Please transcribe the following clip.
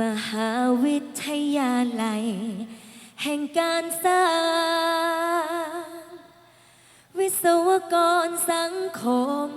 มหาวิทยาลัย แห่งการสร้าง วิศวกรสังคม